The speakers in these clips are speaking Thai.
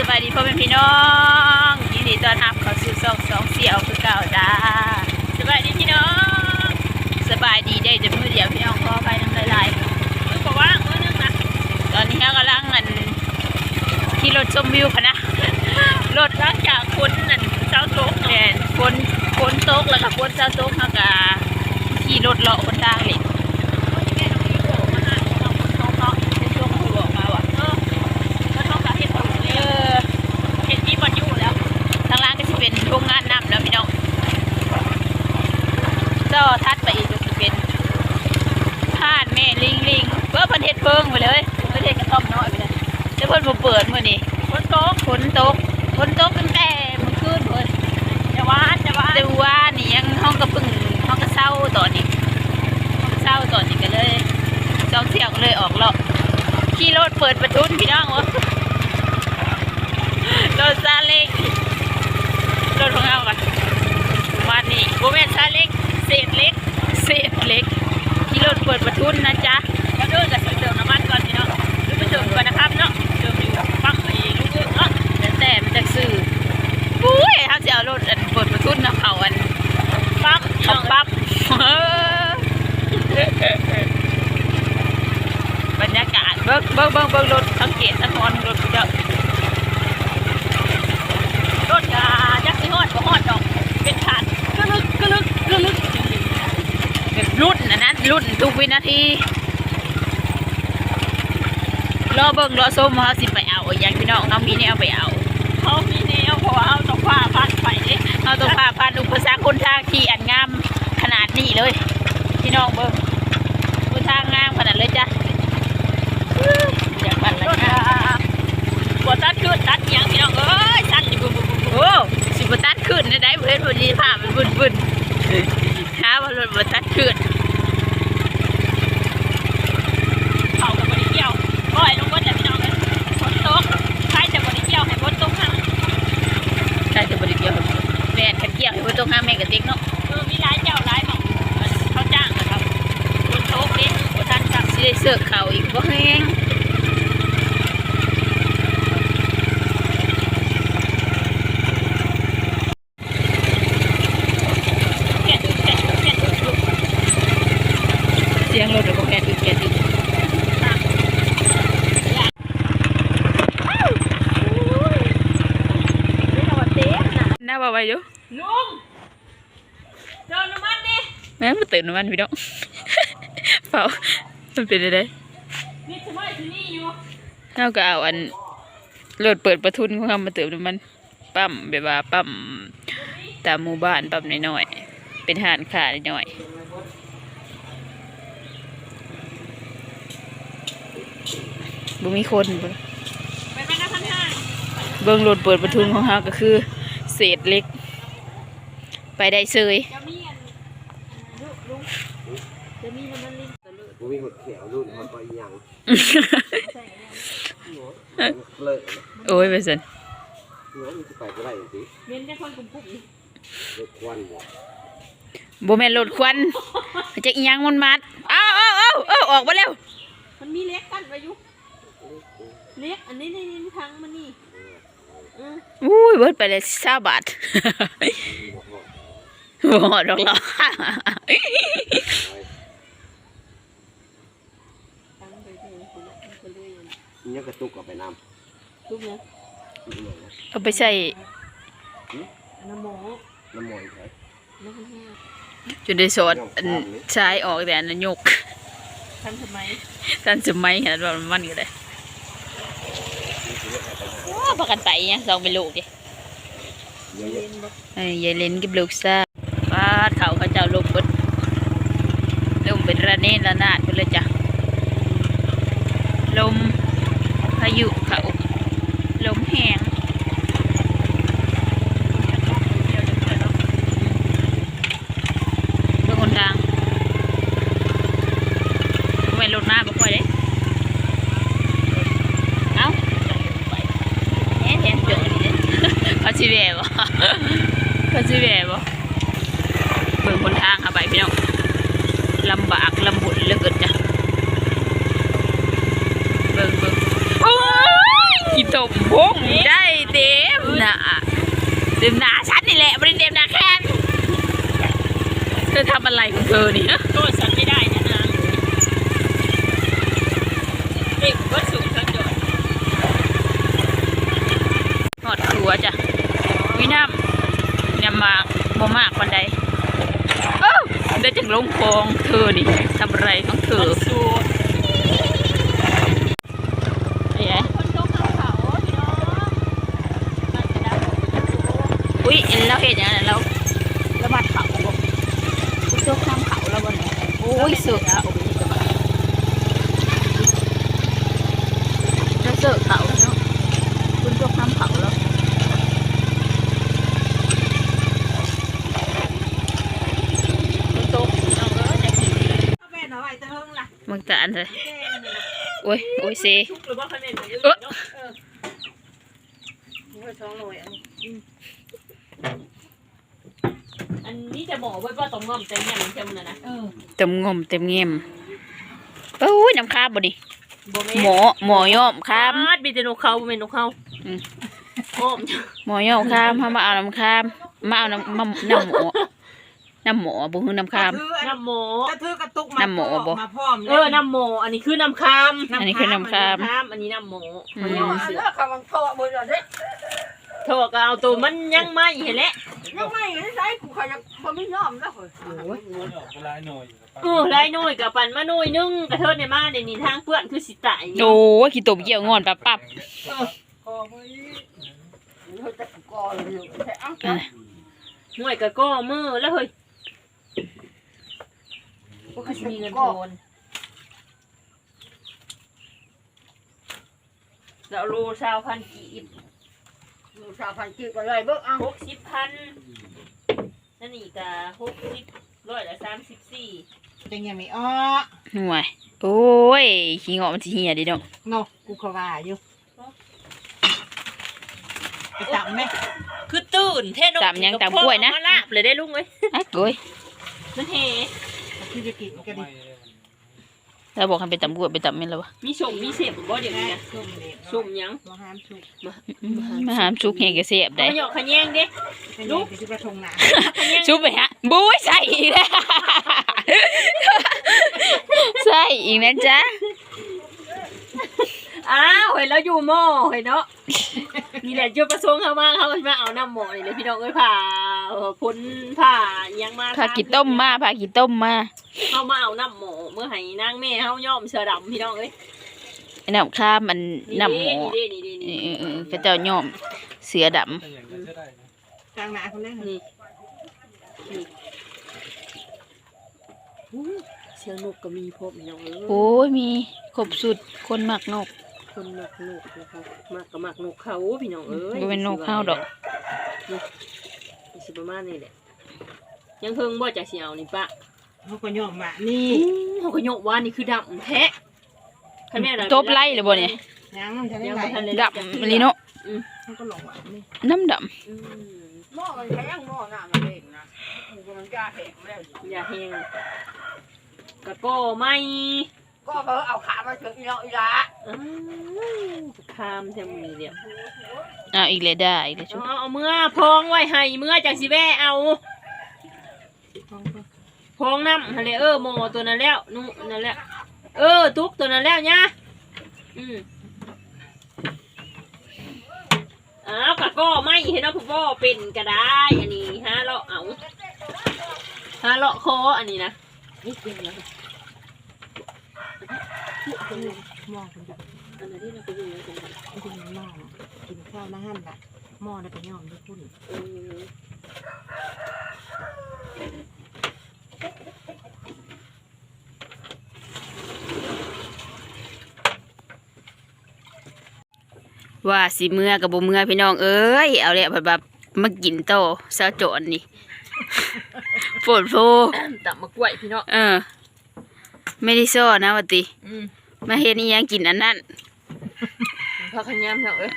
สบายดีพ่อแม่พี่น้องยินดีต้อนรับเข้าสู่ช่องสองเสี่ยวคือเก่าจ้าสบายดีพี่น้องสบายดีได้แต่มือเดียวพี่น้องขอไปน้ำลายๆมือบอกว่ามือนึงนะตอนนี้เรากำลังอันขี่รถชมวิวพะนะรถหลังจากฝนนั่นเช้าตกแน่ฝนฝนตกแล้วก็ฝนเช้าตกเราก็ขี่รถเลาะคนทางเลย นมาเปิดมื้อนี้ฝนตกฝนตกฝนตกตั้งแต่เมื่อคืนเพิ่นจะว่าจะว่าแต่ว่านี่ยังห้องก็เพิ่งห้องก็เศร้าตอนนี้ห้องเศร้าตอนนี้ก็เลยจองเที่ยวก็เลยออกเลาะขี่รถเปิดประทุนพี่น้องวะรถซาเล้งรถของเรากันวันนี้โบแมนซาเล้งเศษเล็กเศษเล็กขี่รถเปิดประทุนนะจ๊ะแล้วเดินกับเติมน้ำมันก่อนพี่น้องหรือไปเติมก่อนนะครับเนาะเติมอยู่ปักไอ้ลูกอึ่งเนาะแล้วแต่มันจะซื้อปุ้ยเขาจะเอารถอันเปิดประทุนนะเขาอันปั๊บเขาปั๊บเออ บรรยากาศเบิ้งเบิ้งเบิ้งเบิ้งรถสังเกตนครรถเจ้ารถกายักษ์สิฮอดก็ฮอดดอก เป็นขาดกระลึกกระลึกกระลึกแบบรุ่น นะนะรุ่นทุกวินาที รอเบิ้งรอส้มว่าเขาสิไปเอาอีกอย่างพี่น้องเขามีแนวไปเอาเขามีแนวเพราะว่าเขาต้องพาพันไปเด้เขาต้องพาพันอุปสรรคคนทางที่อันงามขนาดนี้เลย พี่น้องเบิ้งคนทางงามขนาดเลยจ้ะอยากปั่นอะไรนะบตัดขึ้นตัดเอียงพี่น้องเอ้ยตัดอยู่บุบบุบบุบโอ้สิบตัดขึ้นได้ได้เพื่อนพอดีผ้ามันบุนบุนหาว่ารถบตัดขึ้นเขากับบริเกี่ยวก้อยลงบนแต่พี่น้องเลยฝนตกใครจะบริเกี่ยวให้ฝนตกห้างใครจะบริเกี่ยวแม่นขันเกี่ยวให้ฝนตกห้างแม่กับเด็กเนาะเออมีหลายเจ้าหลายหม่องเขาจ้างนะครับฝนตกเด็กฝนทันจักสิได้เสือกเขาอีกบ่แห้งเสียงรถเดี๋ยวก็แกะอีกแกะอีกน่าบ่าวอยู่ลุง เจอน้ำมันดิแม่มาตื่นน้ำมันพี่น้องเปล่ามันเป็นอะไรนี่ทำไมที่นี่อยู่เราก็เอาอันรถเปิดประทุนของเขามาเติมน้ำมันปั๊มแบบว่าปั๊มตามหมู่บ้านปั๊มน้อยๆเป็นหานขาน้อยๆบ่มีคนเบิ่งไปไปนะท่านท่านเบิ่งรถเปิดประทุนของเขาก็คือ เศษเล็ก ไปได้เซย จะมีอันลุงลุงจะมีน้ำมันลิ้นตะลุ กูมี หดเขียวรุ่นหดไปอีหยังเลยโอ้ยไปสันหัวมันจะไปก็ได้สิเม้นได้คนกลุ่มกลุ่มอีกเด็กควันบ่บ่แม่นรถควันจะอีหยังมันมัดอ้าวอ้าวอ้าวอ้าวออกมาแล้วมันมีเล็กกันไว้อยู่เล็กอันนี้ในนี้ทางมันนี่อืออุ้ยเบิดไปเลยสาบาทบ่ฮอดดอกหรอก ทางไปเลยคุณไปเลย อิห ยังกระตุกเอาไปน้ลูกเนี่ยำอีกหน่อยนะเอาไปใส่น้ำหมอน้ำมอยใช่น้ำมันแห้งจนได้สอดอันชายออกแต่อันนั้นยกทันสมัยท่านสมัยเห็นว่ามันก็ได้โอ้พากันไปอีหยังสองเป็นลูกดิเยอะเล่นบ่เอ้ยยายเล่นกับลูกซ่าป้าดเขาเขาเจ้าลมเบดลมเป็นระเนระนาดไปเลยจ้ะลม พายุเขาลมแห้งเบื้องคนทางไม่รถหน้าบ่ค่อยเด้เอ้าแหนแหนเจอนี่เด้เขาสิแหวบ่เขาสิแหวบ่เบิ่งคนทางเอาไปพี่น้องลำบากลำบุญเหลือเกินจ้ะเบิ่งเบิ่ง โอ้ยขี้ตมพงได้หนาเต็มหนาฉันนี่แหละไม่ได้เต็มหนาแค่เธอทำอะไรของเธอนี่โทษฉันไม่ได้นะนางเด็กวัดสูงทั้งโดดหอดครัวจ้ะวิน้ำยำมากบ่มากปันใดเอ้าได้จังลงคลองเธอนี่ทำอะไรของเธอสูง ไอ้ไง คนตกเขาเขาพี่น้องมันจะได้ อุ้ยเราเห็นอย่างนั้นเราเรามาเขาบ่คุณโจกข้ามเขาแล้วบ่ เนี่ยโอ้ยสุดเขาเราเจอเขาเนาะคุณโจกข้ามเขาแล้วคนตกพี่น้องเอ้ยจะกินแม่หน่อยจะเฮิงล่ะมึงตาอันเลยโอ้ยโอ้ยเซชุกหรือว่าคะแนนมันเยอะเอ้อเนาะเออมันก็ท้องหน่อยอันนี้อืมอันนี้จะบอกไว้ว่าต้องงอมแต่เนี่ยมันจะมันนะนะเออเต็มงมเต็มเงียมโอ้ยน้ำข้าวบ่ดิบ่แม่หมอหมอย่อมข้ามอาดมีแต่นกเขาบ่แม่นนกเขาอืมอ้อมหมอย่อมข้ามเขามาเอาน้ำข้ามมาเอาน้ำมาน้ำหมอน้ำหมอบ่คือน้ำข้าม น้ำโมจะถือกระตุกมาน้ำหมูบ่ มาพร้อมเออ น้ำโมอันนี้คือน้ำคามอันนี้คือน้ำข้ามน้ำอันนี้น้ำโมอืมมันย่อเสือ เลือกคำมันโทษมือเดียวเด้ โทษก็เอาตัวมันยังไม่เห็นแหละยังไม่ได้ใช้กูเขายังบ่มียอมนะเฮ้ยเออไรหน่อยกับปันมาหน่อยนึงกระเทิดในมาในนี้ทางเพื่อนคือสิตายโอ้ยขี้ตบเกี่ยวงอนปับปับคอมือเฮ้ยจะกอเลยอยู่แต่เอ้าอะหน่วยกับก้อมือแล้วเฮ้ยก็คือมีเงินโอนแล้วโลชาวพันกีบ ดูสาวพันจีบกันเลยเบิ่งเอ้าหกสิบพันนั่นนี่กะหกสิบร้อยละสามสิบสี่จังยังไม่อ้อห่วย โอ้ยขี้งอมันสิเหี่ยดิเนาะเนาะกูเขาว่าอยู่ไปจับไหมคือตื่นเท่นกตำยังตำกล้วยนะ มาลาบเลยได้ลุงเอ้ยไอ้โอ้ยนั่นเฮคือจะกินกันดิ เราบอกให้ไปตำกล้วยไปตำแม่นแล้ววะมีส่งมีเสียบบ่เดี๋ยวนี้นะส้มเด็ดส่งหยังมาหามสุกอืมมาหามชุกแหงกระเสียบได้ขยอกขะแยงเด้เป็นยังไปที่ประทงหนาขะแยงชุบไปฮะบุ้ยใส่อีกแล้วใส่อีกนะจ๊ะอ้าวเห็นแล้วอยู่หม้อเห็นเนาะ นี่แหละจุดประสงค์เขามาเขามาเอาน้ำหม้อนี่เลยพี่น้องเอ้ยผ่าเออพ้นผ่าอิหยังมาพากินต้มมาพากินต้มมาเขามาเอาน้ำหม้อเมื่อให้นางแม่เขาย่อมเสือดำพี่น้องเอ้ยไอ้น้ำข้ามมันน้ำหมอนี่นี่นี่นี่เอนี่อเออพระเจ้าย่อมเสือดกลางหนาคนนั้นนี่นี่อู้เสือนุกก็มีพบพี่น้องเอ้ยำโอ้ยมีครบสุดคนมักนก คนมักนกนะครับมักก็มักนกเขาพี่น้องเอ้ยบ่เป็นนกเขาดอกนี่สิประมาณนี้แหละยังเพิ่งบ่จะเสียวนี่ปะเขาก็ยอมว่านี่เขาก็โยกว่านี่คือดำแท้คันแม่เราตบไล่เลยบ่เนี่ยยังมันจะได้ยังไหลบ่ทันเลยดำลีเนาะเขาก็หลงว่านี่น้ำดอืมหม้อมันแข็งหม้อหน้ามันเองนะกูกำลังจะแข็งแล้วอย่าแหงกะโก้ไม่ ก็เขาเอาขามาถึงอีเนาะอีละอ้าวคามแท้มือเดียวำอ้าวอีกเลยได้อีกเลยชุบเอาเอาเมื่อพองไว้ให้เมื่อจากสิแว่เอาพองน้ำทะเลเออโมตัวนั้นแล้วนู่นนั่นแหละเออตุ๊กตัวนั้นแล้วเนี่ยอืมอ้าวกะก็ไม่เห็นนะพ่อเป็นก็ได้อันนี้ฮะเลาะเอาฮะเลาะคออันนี้นะนี่กินแล้ว หม้อคนเดียวอันนี้เราไปดูกันกินหม้อกินข้าวมาหั่นละหม้อได้ไปย่อมด้วยพุ่นเออว่าสิเมื่อกับบ่เมื่อพี่น้องเอ้ยเอาเลยแบบแบบมากินโตซาโจนนี่ฝนโฟตับมะกล้วยพี่เนาะเออ ไม่ได้ซ่อนะวะติอืมมาเฮ็ดนี่ยังกินอันนั้นพักขยำเนาะเอ้ย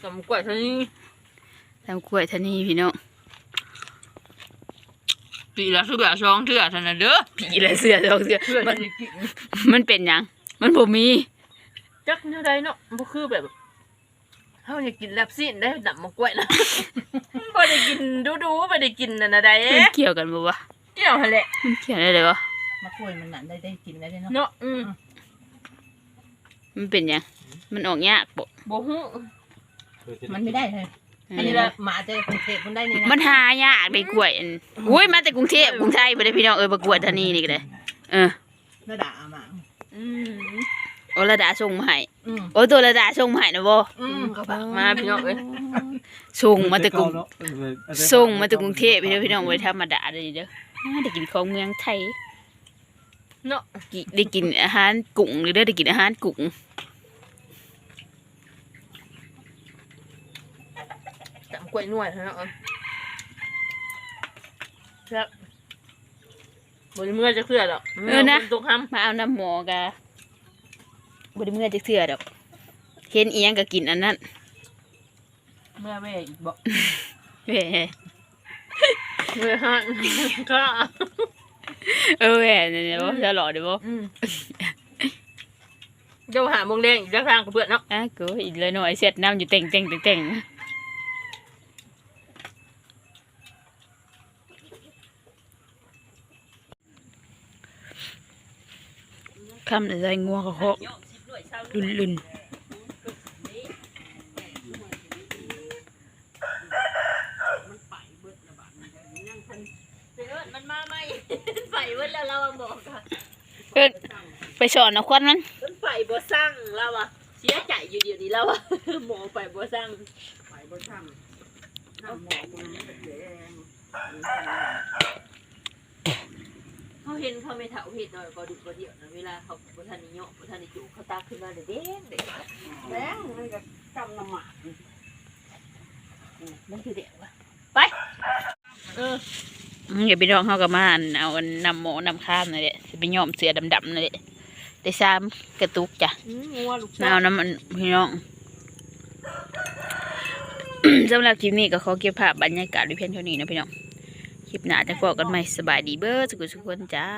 ตับมะกล้วยเท่านี้ทำกล้วยท่านี่พี่น้องปีละเสือสองเถื่อเท่านั้นเด้อปีละเสือสองเถื่อมันมันเป็นหยังมันบ่มีจักแนวใดเนาะบ่คือแบบเฮาอยากกินแลบซีนได้ดับมะกล้วยนะบ่ได้กินดูๆบ่ได้กินนั่นน่ะได้มันเกี่ยวกันบ่วะเกี่ยวหั่นแหละมันเกี่ยวได้เลยวะ มะกล้วยมันนั่นได้ได้กินได้เนาะเนาะอืมมันเป็นหยังมันออกยากบ่บ่ฮู้มันไม่ได้เลยอันนี้ละหมาจะกรุงเทพมันได้นี่นะมันหายากได้กล้วยอันอุ้ยมาแต่กรุงเทพกรุงไทยบ่ได้พี่น้องเอ้ยบ่กล้วยทานีนี่ก็ได้เออระดาหมาอืมโอระดาส่งมาให้อืมโอ้ตัวระดาส่งมาให้นะบ่อืมก็แบบมาพี่น้องเอ้ยส่งมาแต่กรุงส่งมาแต่กรุงเทพพี่น้องพี่น้องบ่ได้ธรรมดาเด้อเด้ออ่าได้กินของเมืองไทย เนาะกิได้กินอาหารกุ้งหรือได้ได้กินอาหารกุ้งจำกล้วยนวดเนาะครับบ่ได้เมื่อจะเคลื่อนหรอกตกห้ำมาเอาน้ำหมอกะบ่ได้เมื่อจักเทื่อดอกเห็นอีหยังก็กินอันนั้น เมื่อแม่อีกบอกเว้ยเมื่อฮะก็ เออแหวนเนี่ยบ่จะหล่อเด้อบ่อืมเจ้าหาโมงแดงอีกแล้วทางกับเพื่อนเนาะอะกูอีกเลยหน่อยเสร็จน้ำอยู่เต่งเต่งเต่งเต่งคำอะไรงัวกระเคาะลุนลุนมัน ไหมไฟเว้นแล้วเราบอกค่ะเอิ้นไปสอนนะควันมันมันไฟบ่สั่งเราอะเสียใจอยู่เดี๋ยวนี้แล้วอะหมอไฟบ่สั่งไปบนถ้ำน้ำหมอกมันแดงเขาเห็นเขาไม่เถาเห็ดหน่อยก็ดูก็เดียวนะเวลาเขาบ่ทันนิยมบ่ทันนิจุเขาตาขึ้นมาเด็กเด็กเด็กแดงมันก็จำน้ำหมากมันคือเด็กวะเออ อย่าไปร้องเขากับมาอันเอาอันนำหมอนำข้ามนั่นแหละสิไปย้อมเสือดำๆนั่นแหละได้ซ้ำกระตุกจ้ะอืมงัวลูกมาเอาน้ำมันพี่น้องสำหรับคลิปนี้ก็ขอเก็บภาพบรรยากาศไว้เพียงเท่านี้นะพี่น้อง คลิปหน้าจะพบกันใหม่สบายดีเบ้อสุขสุขคนจ้า